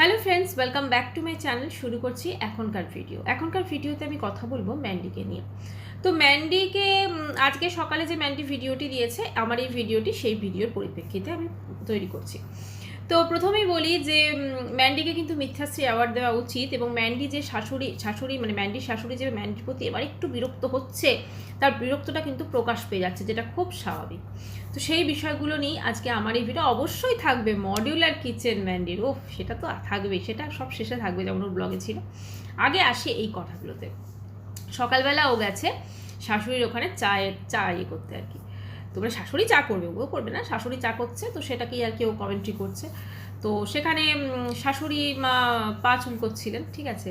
Hello friends welcome back to my channel শুরু করছি এখনকার ভিডিও এখনকার ভিডিওতে আমি কথা বলব ম্যান্ডিকে নিয়ে। তো ম্যান্ডিকে আজকে সকালে যে ম্যান্ডি ভিডিওটি দিয়েছে, আমার এই ভিডিওটি সেই ভিডিওর পরিপ্রেক্ষিতে আমি তৈরি করছি। তো প্রথমেই বলি যে ম্যান্ডিকে কিন্তু মিথ্যাশ্রী অ্যাওয়ার্ড দেওয়া উচিত এবং ম্যান্ডি যে শাশুড়ি শাশুড়ি মানে ম্যান্ডির শাশুড়ি যে ম্যান্ডির প্রতি এবার একটু বিরক্ত হচ্ছে, তার বিরক্তটা কিন্তু প্রকাশ পেয়ে যাচ্ছে, যেটা খুব স্বাভাবিক। তো সেই বিষয়গুলো নিয়ে আজকে আমার এই ভিডিও অবশ্যই থাকবে, মডিউলার কিচেন ম্যান্ডির। ও সেটা তো থাকবেই সেটা সব শেষে থাকবে যেমন ওর ব্লগে ছিল। আগে আসি এই কথাগুলোতে। সকালবেলা ও গেছে শাশুড়ির ওখানে চায়ের, চা ইয়ে করতে আর কি। তোমরা শাশুড়ি চা করবে ও করবে না, শাশুড়ি চা করছে তো সেটাকেই আর কি ও কমেন্ট্রি করছে। তো সেখানে শাশুড়ি মা পা চুলকোচ্ছিলেন, ঠিক আছে?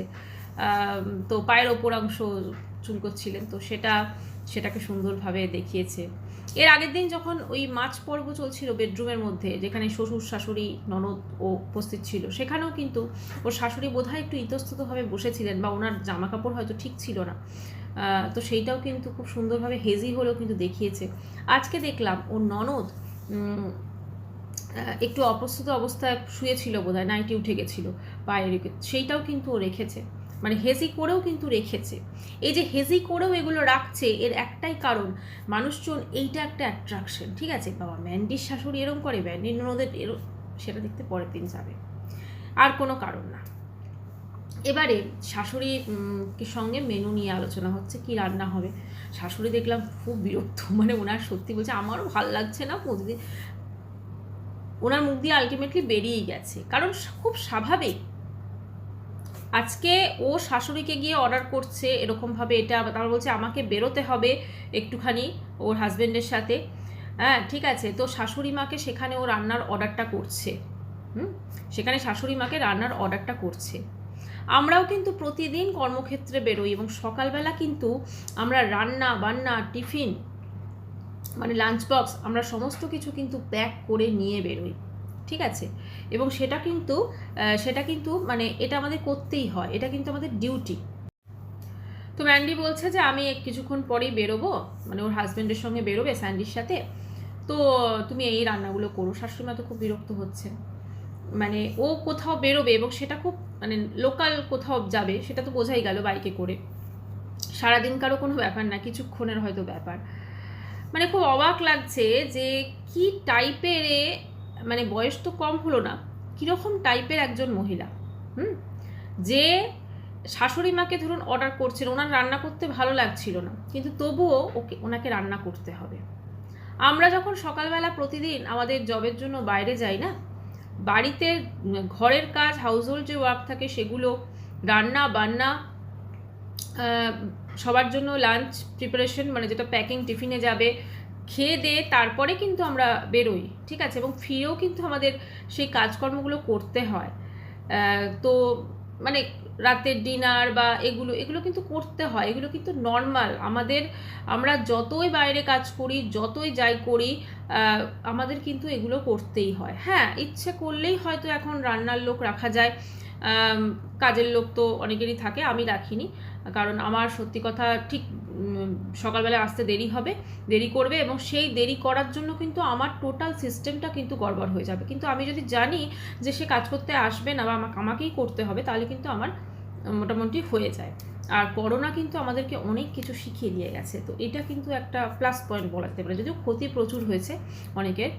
তো পায়ের ওপর অংশ চুলকোচ্ছিলেন, তো সেটা, সেটাকে সুন্দরভাবে দেখিয়েছে। এর আগের দিন যখন ওই মাছ পর্ব চলছিল বেডরুমের মধ্যে, যেখানে শ্বশুর, শাশুড়ি, ননদ ও উপস্থিত ছিল, সেখানেও কিন্তু ওর শাশুড়ি বোধহয় একটু ইতস্ততভাবে বসেছিলেন বা ওনার জামা কাপড় হয়তো ঠিক ছিল না। তো সেইটাও কিন্তু খুব সুন্দরভাবে হেজি হলেও কিন্তু দেখিয়েছে। আজকে দেখলাম ওর ননদ একটু অপ্রস্তুত অবস্থায় শুয়েছিল বোধহয় নাইটি উঠে গেছিল পায়ে রেখে সেইটাও কিন্তু ও রেখেছে। মানে হেজি করেও কিন্তু রেখেছে। এই যে হেজি করেও এগুলো রাখছে, এর একটাই কারণ, মানুষজন এইটা একটা অ্যাট্রাকশন ঠিক আছে? বাবা ম্যান্ডির শাশুড়ি এরম করে ম্যান্ডির ননদের এরম, সেটা দেখতে পরের দিন যাবে। আর কোনো কারণ না। এবারে শাশুড়ি উম, সঙ্গে মেনু নিয়ে আলোচনা হচ্ছে কি রান্না হবে? শাশুড়ি দেখলাম খুব বিরক্ত মানে ওনার সত্যি বলছে আমারও ভালো লাগছে না প্রতিদিন। ওনার মুখ দিয়ে আলটিমেটলি বেরিয়েই গেছে কারণ খুব স্বাভাবিক। আজকে ও শাশুড়িকে গিয়ে অর্ডার করছে এরকমভাবে এটা তারপর বলছে আমাকে বেরোতে হবে একটুখানি ওর হাজবেন্ডের সাথে। হ্যাঁ ঠিক আছে তো শাশুড়ি মাকে সেখানে ও রান্নার অর্ডারটা করছে। হুম? সেখানে শাশুড়ি মাকে রান্নার অর্ডারটা করছে। আমরাও কিন্তু প্রতিদিন কর্মক্ষেত্রে বেরোই এবং সকালবেলা কিন্তু আমরা রান্না, বান্না, টিফিন মানে লাঞ্চ বক্স আমরা সমস্ত কিছু কিন্তু প্যাক করে নিয়ে বেরোই, ঠিক আছে? এবং সেটা কিন্তু সেটা কিন্তু মানে এটা আমাদের করতেই হয়, এটা কিন্তু আমাদের ডিউটি তো ম্যান্ডি বলছে যে আমি কিছুক্ষণ পরেই বেরোবো মানে ওর হাজব্যান্ডের সঙ্গে বেরোবে স্যান্ডির সাথে। তো তুমি এই রান্নাগুলো করো শাশুড়িমা তো খুব বিরক্ত হচ্ছে। মানে ও কোথাও বেরোবে এবং সেটা খুব মানে লোকাল কোথাও যাবে, সেটা তো বোঝাই গেল বাইকে করে। সারাদিনকারও কোনো ব্যাপার না, কিছুক্ষণের হয়তো ব্যাপার। মানে খুব অবাক লাগছে যে কি টাইপের মানে বয়স তো কম হলো না, কীরকম টাইপের একজন মহিলা, হুম? যে শাশুড়ি মাকে ধরুন অর্ডার করছেন, ওনার রান্না করতে ভালো লাগছিল না, কিন্তু তবুও ওকে, ওনাকে রান্না করতে হবে। আমরা যখন সকালবেলা প্রতিদিন আমাদের জবের জন্য বাইরে যাই না বাড়িতে, ঘরের কাজ হাউসহোল্ড যে ওয়ার্ক থাকে সেগুলো, রান্না, বান্না সবার জন্য লাঞ্চ প্রিপারেশন মানে যেটা প্যাকিং টিফিনে যাবে, খেয়ে দিয়ে তারপরে কিন্তু আমরা বেরোই, ঠিক আছে? এবং ফিরেও কিন্তু আমাদের সেই কাজকর্মগুলো করতে হয়। তো মানে রাতের ডিনার বা এগুলো এগুলো কিন্তু করতে হয়, এগুলো কিন্তু নর্মাল আমাদের, আমরা যতই বাইরে কাজ করি, যতই যাই করি আমাদের কিন্তু এগুলো করতেই হয়। হ্যাঁ ইচ্ছে করলেই হয়তো এখন রান্নার লোক রাখা যায়। কাজের লোক তো অনেকেরই থাকে, আমি রাখিনি। কারণ আমার সত্যি কথা ঠিক সকালবেলা আসতে দেরি হবে, দেরি করবে এবং সেই দেরি করার জন্য কিন্তু আমার টোটাল সিস্টেমটা কিন্তু গড়বড় হয়ে যাবে। কিন্তু আমি যদি জানি যে সে কাজ করতে আসবে না বা আমাকে, আমাকেই করতে হবে, তাহলে কিন্তু আমার মোটামুটি হয়ে যায়। আর করোনা কিন্তু আমাদেরকে অনেক কিছু শিখিয়ে দিয়ে গেছে। তো এটা কিন্তু একটা প্লাস পয়েন্ট বলা যেতে পারে। যদিও ক্ষতি প্রচুর হয়েছে অনেকের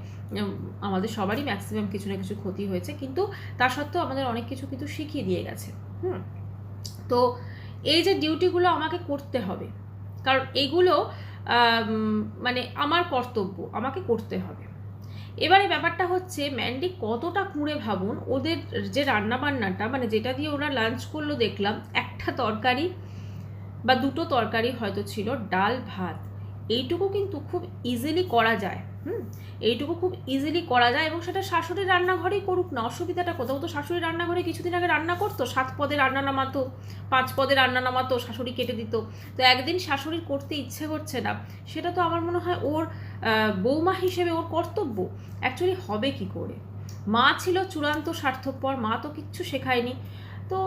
আমাদের সবারই ম্যাক্সিমাম কিছু না কিছু ক্ষতি হয়েছে, কিন্তু তা সত্ত্বেও আমাদের অনেক কিছু কিন্তু শিখিয়ে দিয়ে গেছে। হুম, তো এই যে ডিউটিগুলো আমাকে করতে হবে, কারণ এগুলো মানে আমার কর্তব্য, আমাকে করতে হবে। এবারে ব্যাপারটা হচ্ছে, ম্যান্ডি কতটা কুঁড়ে ভাবুন, ওদের যে রান্না বান্নাটা মানে যেটা দিয়ে ওরা লাঞ্চ করল দেখলাম, একটা তরকারি বা দুটো তরকারি হয়তো ছিল ডাল ভাত। এইটুকু কিন্তু খুব ইজিলি করা যায়। হুম, এইটুকু খুব ইজিলি করা যায় এবং সেটা শাশুড়ির রান্নাঘরেই করুক না, অসুবিধাটা কোথাও। তো শাশুড়ির রান্নাঘরে কিছুদিন আগে রান্না করতো, সাত পদে রান্না নামাতো, পাঁচ পদে রান্না নামাতো, শাশুড়ি কেটে দিত। তো একদিন শাশুড়ির করতে ইচ্ছে করছে না, সেটা তো আমার মনে হয় ওর বৌমা হিসেবে ওর কর্তব্য। অ্যাকচুয়ালি হবে কি করে? মা ছিল চূড়ান্ত স্বার্থপর, মা তো কিচ্ছু শেখায়নি। তো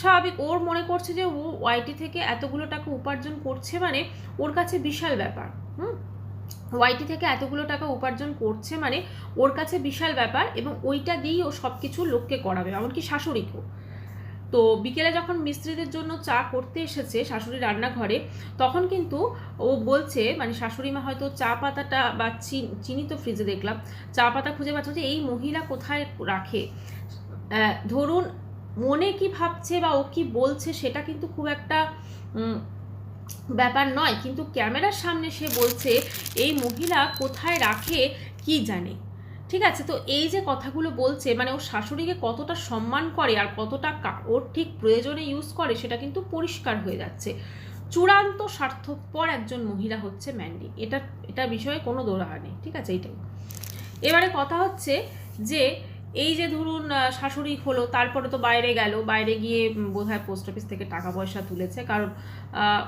স্বাভাবিক, ওর মনে করছে যে ও ওয়াইটি থেকে এতগুলো টাকা উপার্জন করছে মানে ওর কাছে বিশাল ব্যাপার। হুম ওয়াইটি থেকে এতগুলো টাকা উপার্জন করছে মানে ওর কাছে বিশাল ব্যাপার এবং ওইটা দিয়েই ও সব কিছু লোককে করাবে, এমনকি শাশুড়িকেও। তো বিকেলে যখন মিস্ত্রিদের জন্য চা করতে এসেছে শাশুড়ি রান্নাঘরে, তখন কিন্তু ও বলছে মানে শাশুড়ি মা হয়তো চা পাতাটা বা চিনি তো ফ্রিজে দেখলাম, চা পাতা খুঁজে পাচ্ছে যে এই মহিলা কোথায় রাখে। ধরুন মনে কি ভাবছে বা ও কি বলছে সেটা কিন্তু খুব একটা ব্যাপার নয়, কিন্তু ক্যামেরার সামনে সে বলছে, এই মহিলা কোথায় রাখে কি জানে? ঠিক আছে, তো এই যে কথাগুলো বলছে মানে ওর শাশুড়িকে কতটা সম্মান করে আর কতটা ওর ঠিক প্রয়োজনে ইউজ করে, সেটা কিন্তু পরিষ্কার হয়ে যাচ্ছে। চূড়ান্ত স্বার্থপর একজন মহিলা হচ্ছে ম্যান্ডি এটা এটা বিষয়ে কোনো দোরাহা নেই, ঠিক আছে, এইটাই। এবারে কথা হচ্ছে যে এই যে ধরুন শাশুড়ি হলো, তারপরে তো বাইরে গেল, বাইরে গিয়ে বোধহয় পোস্ট অফিস থেকে টাকা পয়সা তুলেছে। কারণ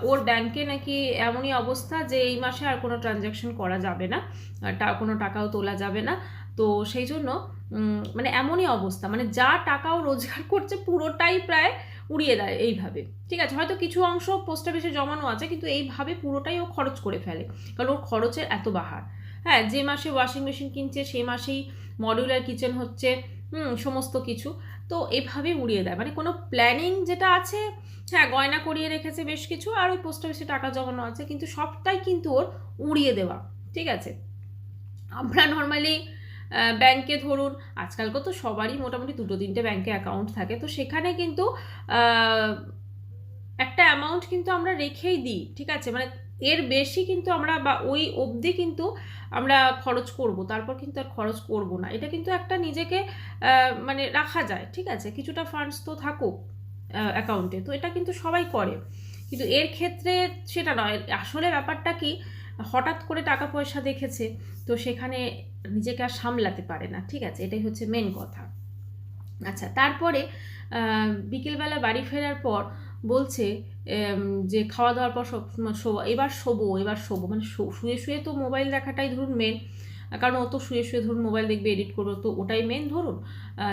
ওর ব্যাংকে নাকি এমনই অবস্থা যে এই মাসে আর কোনো ট্রানজ্যাকশন করা যাবে না কোনো টাকাও তোলা যাবে না। তো সেই জন্য মানে এমনই অবস্থা। মানে যা টাকাও রোজগার করছে, পুরোটাই প্রায় উড়িয়ে দেয় এইভাবে। ঠিক আছে? হয়তো কিছু অংশ পোস্ট অফিসে জমানো আছে, কিন্তু এইভাবে পুরোটাই ও খরচ করে ফেলে। কারণ ওর খরচের এত বাহার। হ্যাঁ যে মাসে ওয়াশিং মেশিন কিনছে সেই মাসেই মডিউলার কিচেন হচ্ছে সমস্ত কিছু। তো এভাবে উড়িয়ে দেয়। মানে কোনো প্ল্যানিং যেটা আছে হ্যাঁ গয়না করিয়ে রেখেছে বেশ কিছু, আর ওই পোস্ট অফিসে টাকা জমানো আছে, কিন্তু সবটাই কিন্তু ওর উড়িয়ে দেওয়া, ঠিক আছে? আমরা নর্মালি ব্যাংকে ধরুন আজকালকে তো সবারই মোটামুটি দুটো তিনটে ব্যাংকে অ্যাকাউন্ট থাকে, তো সেখানে কিন্তু একটা অ্যামাউন্ট কিন্তু আমরা রেখেই দিই, ঠিক আছে? মানে এর বেশি কিন্তু আমরা বা ওই অবধি কিন্তু আমরা খরচ করব, তারপর কিন্তু আর খরচ করব না। এটা কিন্তু একটা নিজেকে মানে রাখা যায়, ঠিক আছে? কিছুটা ফান্ডস তো থাকুক অ্যাকাউন্টে তো এটা কিন্তু সবাই করে। কিন্তু এর ক্ষেত্রে সেটা নয়। আসলে ব্যাপারটা কি, হঠাৎ করে টাকা পয়সা দেখেছে, তো সেখানে নিজেকে আর সামলাতে পারে না, ঠিক আছে? এটাই হচ্ছে মেন কথা। আচ্ছা তারপরে বিকেলবেলা বাড়ি ফেরার পর বলছে যে খাওয়া দাওয়ার পর সব শোবো, এবার শোবো এবার শোবো। মানে শু- শুয়ে শুয়ে তো মোবাইল দেখাটাই ধরুন মেন কারণ ও তো শুয়ে শুয়ে ধরুন মোবাইল দেখবে এডিট করব, তো ওটাই মেন ধরুন।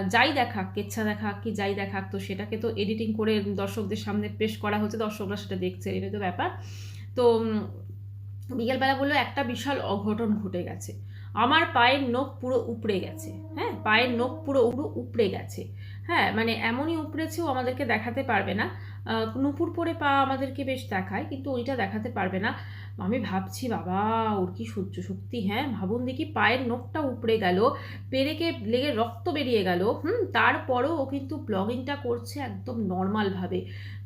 যাই দেখাক, কেচ্ছা দেখাক কি যাই দেখাক, তো সেটাকে তো এডিটিং করে দর্শকদের সামনে পেশ করা হচ্ছে, দর্শকরা সেটা দেখছে এটাই তো ব্যাপার। তো বিকেলবেলা বলল, একটা বিশাল অঘটন ঘটে গেছে। আমার পায়ের নখ পুরো উপড়ে গেছে। হ্যাঁ পায়ের নখ পুরো পুরো উপড়ে গেছে। হ্যাঁ মানে এমনই উপড়েছেও আমাদেরকে দেখাতে পারবে না। নুপুর পরে পা আমাদেরকে বেশ দেখায়, কিন্তু ওইটা দেখাতে পারবে না। আমি ভাবছি, বাবা, ওর কি সহ্য শক্তি হ্যাঁ? ভাবুন দেখি পায়ের নখটা উপড়ে গেল, পেরেকে লেগে রক্ত বেরিয়ে গেল। হুম, তারপরেও ও কিন্তু ব্লগিংটা করছে একদম নর্মালভাবে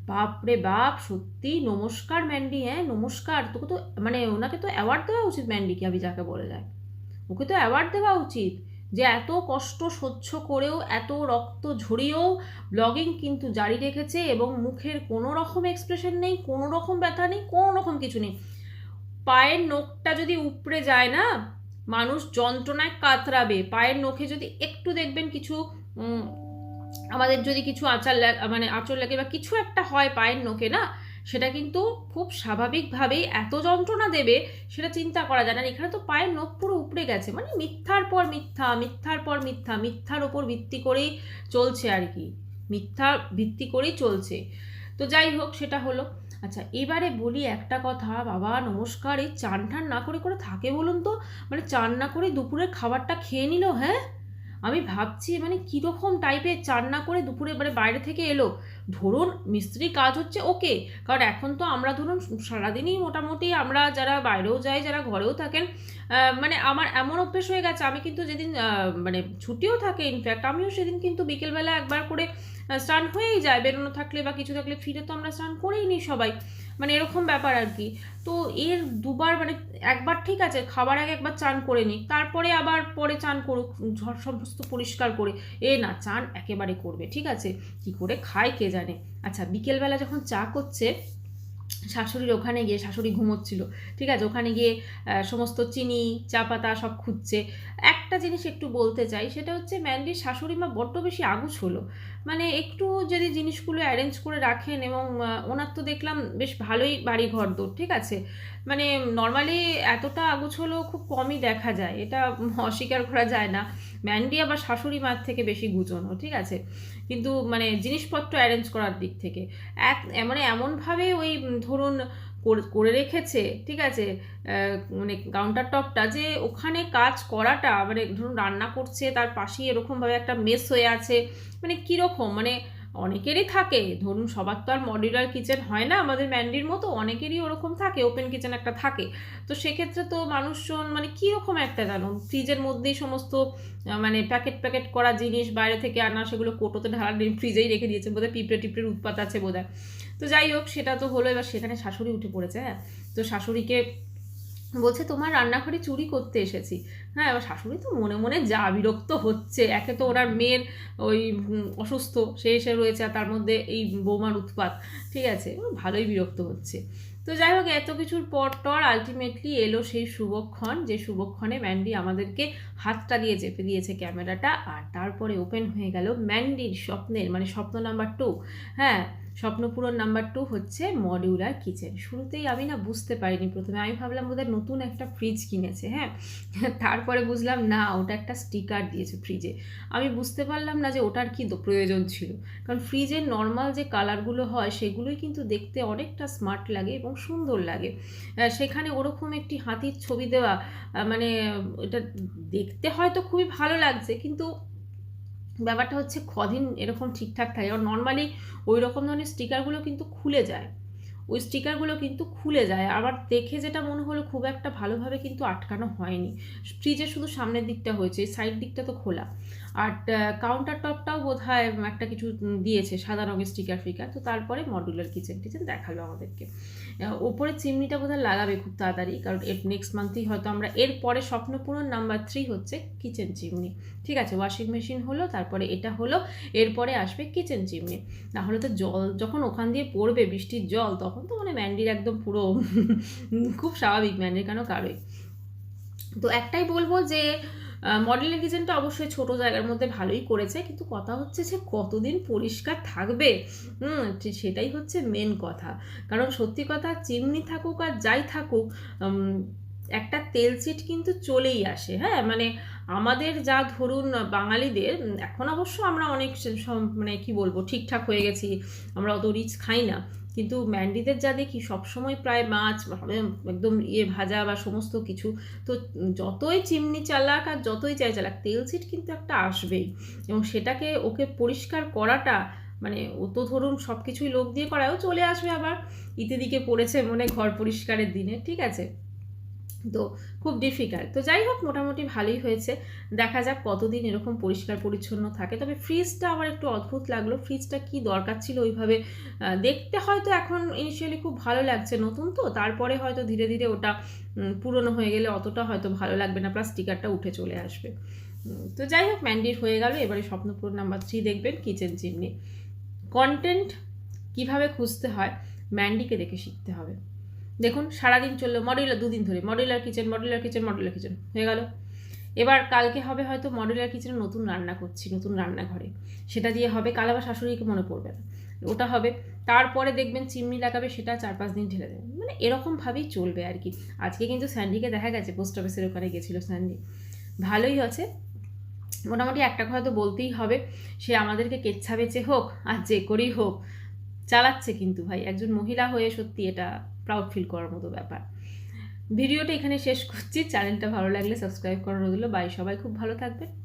বাপরে বাপ, সত্যি, নমস্কার ম্যান্ডি হ্যাঁ? নমস্কার। তোকে তো মানে ওনাকে তো অ্যাওয়ার্ড দেওয়া উচিত ম্যান্ডিকে আমি যাকে বলে যায় ওকে তো অ্যাওয়ার্ড দেওয়া উচিত। যে এত কষ্ট সহ্য করেও, এত রক্ত ঝরিয়েও ব্লগিং কিন্তু জারি রেখেছে এবং মুখের কোনো রকম এক্সপ্রেশন নেই, কোনো রকম ব্যথা নেই, কোনো রকম কিছু নেই। পায়ের নখটা যদি উপড়ে যায় না, মানুষ যন্ত্রণায় কাতরাবে। পায়ের নখে যদি একটু দেখবেন কিছু আমাদের যদি কিছু আচার মানে আঁচড় লাগে বা কিছু একটা হয় পায়ের নখে না সেটা কিন্তু খুব স্বাভাবিকভাবেই এত যন্ত্রণা দেবে সেটা চিন্তা করা যায় না। এখানে তো পায়ের নখ পুরো উপড়ে গেছে। মানে মিথ্যার পর মিথ্যা, মিথ্যার পর মিথ্যা, মিথ্যার ওপর ভিত্তি করেই চলছে আর কি। মিথ্যা ভিত্তি করেই চলছে। তো যাই হোক, সেটা হলো। আচ্ছা এবারে বলি একটা কথা। বাবা, নমস্কার। এই চান টান না করে করে থাকে বলুন তো? মানে চান না করে দুপুরের খাবারটা খেয়ে নিল হ্যাঁ? আমি ভাবছি মানে কীরকম টাইপের চান না করে দুপুরে মানে বাইরে থেকে এলো? ধরুন মিস্ত্রি কাজ হচ্ছে ওকে কারণ এখন তো আমরা ধরুন সারাদিনই মোটামুটি আমরা যারা বাইরেও যাই, যারা ঘরেও থাকেন মানে আমার এমন অভ্যেস হয়ে গেছে, আমি কিন্তু যেদিন মানে ছুটিও থাকে ইনফ্যাক্ট আমিও সেদিন কিন্তু বিকেলবেলা একবার করে স্নান হয়েই যায়, বেরোনো থাকলে বা কিছু থাকলে ফিরে তো আমরা স্নান করেই নিই সবাই মানে এরকম ব্যাপার আর কি। তো এর দুবার মানে একবার ঠিক আছে, খাবার আগে একবার চান করে নিই, তারপরে আবার পরে চান করুক সমস্ত পরিষ্কার করে, এ না চান একেবারে করবে, ঠিক আছে? কি করে খায় কে জানে। আচ্ছা বিকেলবেলা যখন চা করছে, শাশুড়ির ওখানে গিয়ে, শাশুড়ি ঘুমোচ্ছিল, ঠিক আছে? ওখানে গিয়ে সমস্ত চিনি, চা পাতা সব খুঁজছে। একটা জিনিস একটু বলতে চাই, সেটা হচ্ছে ম্যান্ডির শাশুড়ি মা বড্ড বেশি আগুছ হলো। মানে একটু যদি জিনিসগুলো অ্যারেঞ্জ করে রাখেন এবং ওনার তো দেখলাম বেশ ভালোই বাড়ি ঘর দৌড় ঠিক আছে? মানে নর্মালি এতটা আগুছ হলেও খুব কমই দেখা যায়। এটা অস্বীকার করা যায় না। ম্যান্ডি আবার শাশুড়ি মার থেকে বেশি গুজনো, ঠিক আছে? কিন্তু মানে জিনিসপত্র অ্যারেঞ্জ করার দিক থেকে। এক মানে এমনভাবে ওই, ধরুন, করে- রেখেছে, ঠিক আছে? মানে কাউন্টার টপটা যে ওখানে কাজ করাটা মানে ধরুন রান্না করছে, তার পাশেই এরকমভাবে একটা মেস হয়ে আছে মানে কীরকম? মানে অনেকেরই থাকে। ধরুন, সবার তো আর মডিউলার কিচেন হয় না আমাদের ম্যান্ডির মতো, অনেকেরই ওরকম থাকে, ওপেন কিচেন একটা থাকে। তো সেক্ষেত্রে তো মানুষজন মানে কীরকম একটা জানো, ফ্রিজের মধ্যেই সমস্ত মানে প্যাকেট প্যাকেট করা জিনিস বাইরে থেকে আনা, সেগুলো কোটোতে ঢালা ফ্রিজেই রেখে দিয়েছে, বোধহয় পিঁপড়ে টিপড়ের উৎপাত আছে বোধহয়। তো যাই হোক, সেটা তো হলো, এবার সেখানে শাশুড়ি উঠে পড়েছে হ্যাঁ? তো শাশুড়িকে বলছে, তোমার রান্নাঘরে চুরি করতে এসেছি। হ্যাঁ এবার শাশুড়ি তো মনে মনে যা বিরক্ত হচ্ছে। একে তো ওনার মেয়ের ওই অসুস্থ, সে এসে রয়েছে আর তার মধ্যে এই বৌমার উৎপাত। ঠিক আছে ভালোই বিরক্ত হচ্ছে। তো যাই হোক, এত কিছুর পর টর আলটিমেটলি এলো সেই শুভক্ষণ, যে শুভক্ষণে ম্যান্ডি আমাদেরকে হাতটা দিয়ে চেপে দিয়েছে ক্যামেরাটা। আর তারপরে ওপেন হয়ে গেল ম্যান্ডির স্বপ্নের মানে স্বপ্ন নাম্বার টু হ্যাঁ স্বপ্নপূরণ নাম্বার টু হচ্ছে মডিউলার কিচেন শুরুতেই আমি না বুঝতে পারিনি প্রথমে। আমি ভাবলাম বোধহয় নতুন একটা ফ্রিজ কিনেছে হ্যাঁ? তারপরে বুঝলাম, না, ওটা একটা স্টিকার দিয়েছে ফ্রিজে আমি বুঝতে পারলাম না যে ওটার কি প্রয়োজন ছিল। কারণ ফ্রিজের নর্মাল যে কালারগুলো হয়, সেগুলোই কিন্তু দেখতে অনেকটা স্মার্ট লাগে এবং সুন্দর লাগে। সেখানে ওরকম একটি হাতির ছবি দেওয়া মানে এটা দেখতে হয়তো খুবই ভালো লাগছে, কিন্তু ব্যাপারটা হচ্ছে কদিন এরকম ঠিকঠাক থাকে। আর নর্মালি ওই রকম ধরনের স্টিকারগুলো কিন্তু খুলে যায়। ওই স্টিকারগুলো কিন্তু খুলে যায়। আবার দেখে যেটা মনে হলো খুব একটা ভালোভাবে কিন্তু আটকানো হয়নি। ফ্রিজে শুধু সামনের দিকটা হয়েছে সাইড দিকটা তো খোলা। আর কাউন্টার টপটাও বোধ হয় একটা কিছু দিয়েছে সাদা রঙের স্টিকার ফিকার তো তারপরে মডুলার কিচেন টিচেন দেখাল আমাদেরকে। ওপরে চিমনিটা বোধহয় লাগাবে খুব তাড়াতাড়ি, কারণ এর নেক্সট মান্থেই হয়তো আমরা, এর পরে স্বপ্নপূরণ নাম্বার থ্রি হচ্ছে কিচেন চিমনি ঠিক আছে ওয়াশিং মেশিন হলো, তারপরে এটা হলো এরপরে আসবে কিচেন চিমনি নাহলে তো জল, যখন ওখান দিয়ে পড়বে বৃষ্টির জল, তখন তো মানে ম্যান্ডির একদম পুরো, খুব স্বাভাবিক ম্যান্ডির কেন কারোই। তো একটাই বলব যে মডেলের কিচেনটা অবশ্যই ছোট জায়গার মধ্যে ভালোই করেছে, কিন্তু কথা হচ্ছে যে কতদিন পরিষ্কার থাকবে? হুম সেটাই হচ্ছে মেন কথা। কারণ সত্যি কথা, চিমনি থাকুক আর যাই থাকুক একটা তেল চিট কিন্তু চলেই আসে হ্যাঁ? মানে আমাদের যা ধরুন বাঙালিদের এখন অবশ্য আমরা অনেক মানে কি বলব, ঠিকঠাক হয়ে গেছি, আমরা অত রিচ খাই না। কিন্তু ম্যান্ডিদের যা দেখি সবসময় প্রায় মাছ একদম ইয়ে ভাজা বা সমস্ত কিছু। তো যতই চিমনি চালাক আর যতই চাই চালাক, তেল ছিট কিন্তু একটা আসবেই। এবং সেটাকে ওকে পরিষ্কার করাটা মানে ও তো ধরুন সব কিছুই লোক দিয়ে করায়ও চলে আসবে আবার। ইতিদিকে পড়েছে মনে ঘর পরিষ্কারের দিনে, ঠিক আছে? তো খুব ডিফিকাল্ট তো যাই হোক, মোটামুটি ভালোই হয়েছে। দেখা যাক কতদিন এরকম পরিষ্কার পরিচ্ছন্ন থাকে। তবে ফ্রিজটা আমার একটু অদ্ভুত লাগল। ফ্রিজটা কি দরকার ছিল ওইভাবে দেখতে হয়তো এখন ইনিশিয়ালি খুব ভালো লাগছে নতুন তো, তারপরে হয়তো ধীরে ধীরে ওটা পুরনো হয়ে গেলে অতটা হয়তো ভালো লাগবে না প্লাস স্টিকারটা উঠে চলে আসবে। তো যাই হোক ম্যান্ডির হয়ে গেল। এবারে স্বপ্নপুর নাম্বার থ্রি দেখবেন কিচেন চিমনি কন্টেন্ট কীভাবে খুঁজতে হয় ম্যান্ডিকে দেখে শিখতে হবে। দেখুন, সারাদিন চলল মডুলার দুদিন ধরে modular kitchen modular kitchen modular kitchen হয়ে গেল। এবার কালকে হবে হয়তো মডুলার কিচেনে নতুন রান্না করছি, নতুন রান্নাঘরে। সেটা দিয়ে হবে কাল আবার শাশুড়িকে মনে পড়বে না। ওটা হবে, তারপরে দেখবেন চিমনি লাগাবে, সেটা চার পাঁচ দিন ঢেলে দেবে। মানে এরকমভাবেই চলবে আর কি। আজকে কিন্তু স্যান্ডিকে দেখা গেছে পোস্ট অফিসের ওখানে গেছিল স্যান্ডি। ভালোই আছে মোটামুটি একটা কথা তো বলতেই হবে, সে আমাদেরকে কেচ্ছা বেচে হোক আর যে করেই হোক, চালাচ্ছে কিন্তু ভাই। একজন মহিলা হয়ে সত্যি এটা প্রাউড ফিল করার মতো ব্যাপার। ভিডিওটা এখানে শেষ করছি। চ্যানেলটা ভালো লাগলে সাবস্ক্রাইব করানো রইল। বাই সবাই, খুব ভালো থাকবেন।